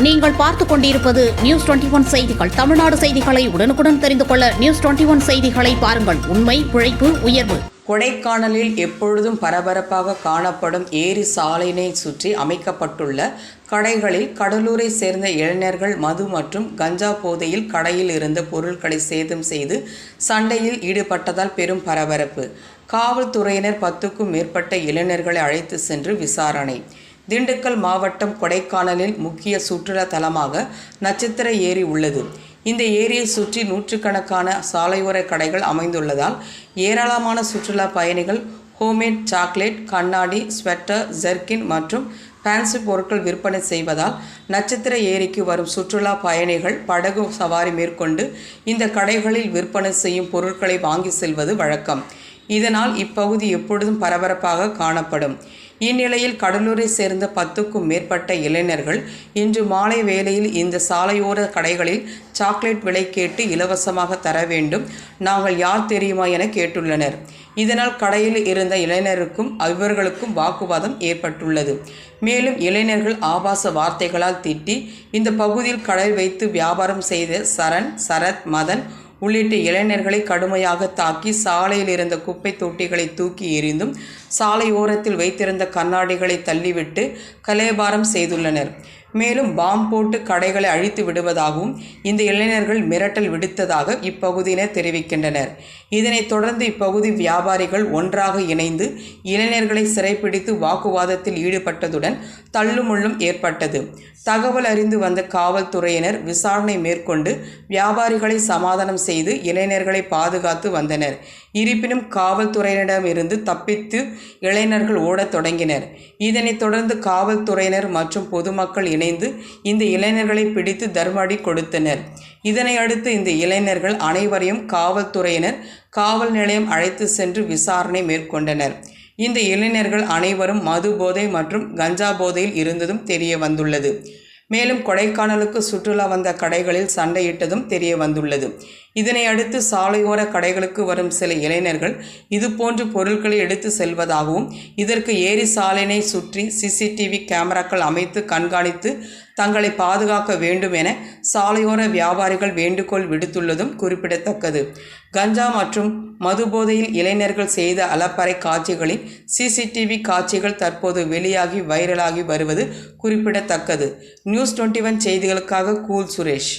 நீங்கள் பார்த்துக் கொண்டிருப்பது நியூஸ் டுவெண்டி ஒன் செய்திகள். தமிழ்நாடு செய்திகளை உடனுக்குடன் தெரிந்து கொள்ள நியூஸ் டுவெண்டி ஒன் செய்திகளை பாருங்கள். உண்மை உழைப்பு உயர்வு. கொடைக்கானலில் எப்பொழுதும் பரபரப்பாக காணப்படும் ஏரி சாலையினை சுற்றி அமைக்கப்பட்டுள்ள கடைகளில் கடலூரை சேர்ந்த இளைஞர்கள் மது மற்றும் கஞ்சா போதையில் கடையில் இருந்த பொருட்களை சேதம் செய்து சண்டையில் ஈடுபட்டதால் பெரும் பரபரப்பு. காவல்துறையினர் பத்துக்கும் மேற்பட்ட இளைஞர்களை அழைத்து சென்று விசாரணை. திண்டுக்கல் மாவட்டம் கொடைக்கானலில் முக்கிய சுற்றுலா தலமாக நட்சத்திர ஏரி உள்ளது. இந்த ஏரியை சுற்றி நூற்றுக்கணக்கான சாலையோர கடைகள் அமைந்துள்ளதால் ஏராளமான சுற்றுலா பயணிகள் ஹோம்மேட் சாக்லேட் கண்ணாடி ஸ்வெட்டர் ஜெர்கின் மற்றும் ஃபேன்சி பொருட்கள் விற்பனை செய்வதால் நட்சத்திர ஏரிக்கு வரும் சுற்றுலா பயணிகள் படகு சவாரி மேற்கொண்டு இந்த கடைகளில் விற்பனை செய்யும் பொருட்களை வாங்கி செல்வது வழக்கம். இதனால் இப்பகுதி எப்பொழுதும் பரபரப்பாக காணப்படும். இந்நிலையில் கடலூரை சேர்ந்த பத்துக்கும் மேற்பட்ட இளைஞர்கள் இன்று மாலை வேளையில் இந்த சாலையோர கடைகளில் சாக்லேட் விலை கேட்டு இலவசமாக தர வேண்டும். நாங்கள் யார் தெரியுமா என கேட்டுள்ளனர். இதனால் கடையில் இருந்த இளைஞருக்கும் இவர்களுக்கும் வாக்குவாதம் ஏற்பட்டுள்ளது. மேலும் இளைஞர்கள் ஆபாச வார்த்தைகளால் திட்டி இந்த பகுதியில் கடை வைத்து வியாபாரம் செய்த சரண் சரத் மதன் உள்ளிட்ட இளைஞர்களை கடுமையாக தாக்கி சாலையில் இருந்த குப்பை தொட்டிகளை தூக்கி எறிந்தும் சாலையோரத்தில் வைத்திருந்த கண்ணாடிகளை தள்ளிவிட்டு கலேபாரம் செய்துள்ளனர். மேலும் பாம் போட்டு கடைகளை அழித்து விடுவதாகவும் இந்த இளைஞர்கள் மிரட்டல் விடுத்ததாக இப்பகுதியினர் தெரிவிக்கின்றனர். இதனைத் தொடர்ந்து இப்பகுதி வியாபாரிகள் ஒன்றாக இணைந்து இளைஞர்களை சிறைப்பிடித்து வாக்குவாதத்தில் ஈடுபட்டதுடன் தள்ளுமுள்ளும் ஏற்பட்டது. தகவல் அறிந்து வந்த காவல்துறையினர் விசாரணை மேற்கொண்டு வியாபாரிகளை சமாதானம் செய்து இளைஞர்களை பாதுகாத்து வந்தனர். இருப்பினும் காவல்துறையினரிடமிருந்து தப்பித்து இளைஞர்கள் ஓடத் தொடங்கினர். இதனைத் தொடர்ந்து காவல்துறையினர் மற்றும் பொதுமக்கள் இணைந்து இந்த இளைஞர்களை பிடித்து தர்மடி கொடுத்தனர். இதனை அடுத்து இந்த இளைஞர்கள் அனைவரையும் காவல்துறையினர் காவல் நிலையம் அழைத்து சென்று விசாரணை மேற்கொண்டனர். இந்த இளைஞர்கள் அனைவரும் மது போதை மற்றும் கஞ்சா போதையில் இருந்ததும் தெரிய வந்துள்ளது. மேலும் கொடைக்கானலுக்கு சுற்றுலா வந்த கடைகளில் சண்டையிட்டதும் தெரிய வந்துள்ளது. இதனை அடுத்து சாலையோர கடைகளுக்கு வரும் சில இளைஞர்கள் இதுபோன்று பொருட்களை எடுத்து செல்வதாகவும் இதற்கு ஏரி சாலையினை சுற்றி சிசிடிவி கேமராக்கள் அமைத்து கண்காணித்து தங்களை பாதுகாக்க வேண்டும் என சாலையோர வியாபாரிகள் வேண்டுகோள் விடுத்துள்ளதும் குறிப்பிடத்தக்கது. கஞ்சா மற்றும் மதுபோதையில் இளைஞர்கள் செய்த அலப்பறை காட்சிகளின் சிசிடிவி காட்சிகள் தற்போது வெளியாகி வைரலாகி வருவது குறிப்பிடத்தக்கது. நியூஸ் டுவெண்ட்டி ஒன் செய்திகளுக்காக கூல் சுரேஷ்.